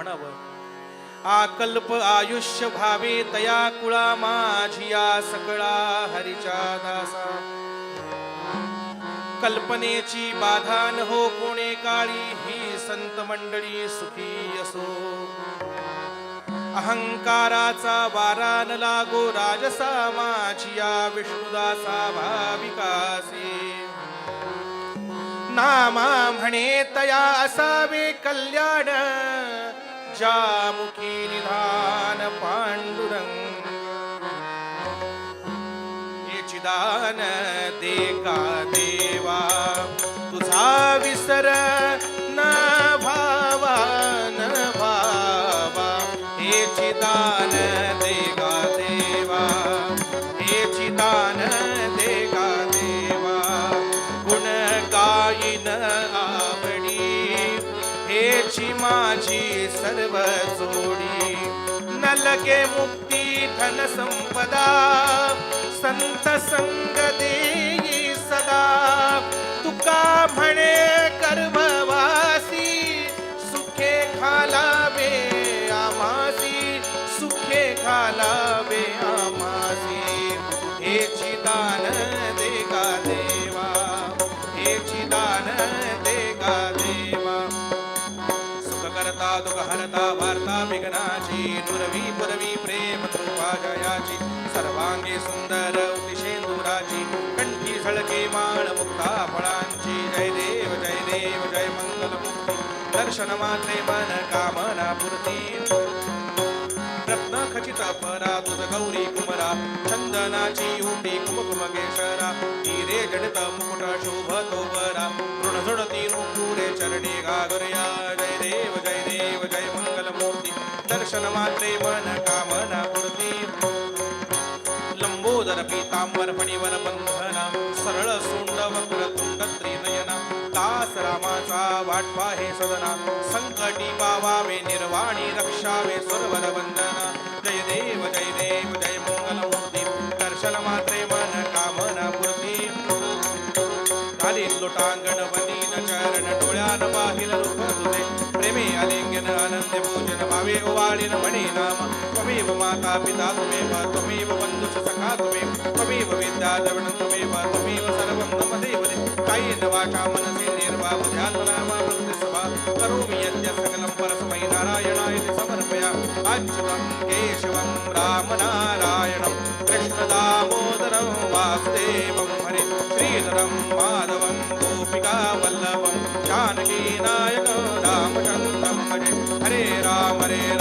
म्हणावं? आकल्प आयुष्य भावे तया कुळा माझिया सकळा हरिच्या दासा. कल्पनेची बाधा न हो कोणे काळी ही संत मंडळी सुखी असो. अहंकाराचा वारा न लागो राजसा माझिया विष्णुदासा भाविकासे. नामा म्हणे तया असावे कल्याण ज्या मुखी निधान पांडुरंग. हे चिदान दे का देवा तुझा विसर न भावा न भावा हे चिदान दे माझी सर्व जोडी. न लगे मुक्ती धन संपदा. संत संग देई सदा. तुका म्हणे गर्भवासी सुखे घालावे आमासी सुखे घालावे आमासी. हे चिदान देगा देवा. हे चिदान सुख करता दुःख हरता वार्ता विघ्नाची दुर्वी पुरवी प्रेम कृपा जयाची सर्वांगी सुंदर उतिशेंदुराची कंठी झळके माळ मुक्ता फळांची जय देव जय देव जय मंगल मुक्ती दर्शन मात्रे मन कामना पूर्ती. रत्न खचित परा तुझ गौरी कुमरा चंदनाची उंडी कुमकुम केशरा हिरे जडत मुकुट शोभतो बरा ऋण झुडती नुपुरे चरणी गागरया जय देव दर्शन मात्रे मन कामना पूर्ती लंबोदर पीतांबर फणीवर बंधना. सरळ सुंड वक्र तुंड त्रिनयना. दास रामाचा वाटवा हे सदना. संकटी पावावे निर्वाणी रक्षावे सुरवर वंदना. जय देव जय देव जय मंगल मूर्ती दर्शन मात्रे मन कामना पूर्ती खाली लोटांगण वनीन चरण डोळ्यान पाहिल रूप तुझे. पूजन भावे ओवाळीन नाम त्वमेव माता पिता त्वमेव त्वमेव बंधुच सखा त्वमेव त्वमेव विद्या द्रवण त्वमेव त्वमेव सर्वं मम देवते। कायेन वाचा मनसे निर्वा बुद्ध्यात्मनामा प्रकृति करोमि यद्य सकलं परस्मै नारायणाय समर्पया। अच्युतं केशवं रामनारायणं। कृष्णदामोदरं वासुदेवं हरे। श्रीधरं माधवं गोपिकावल्लभं। वल्लभं राम हरे राम राम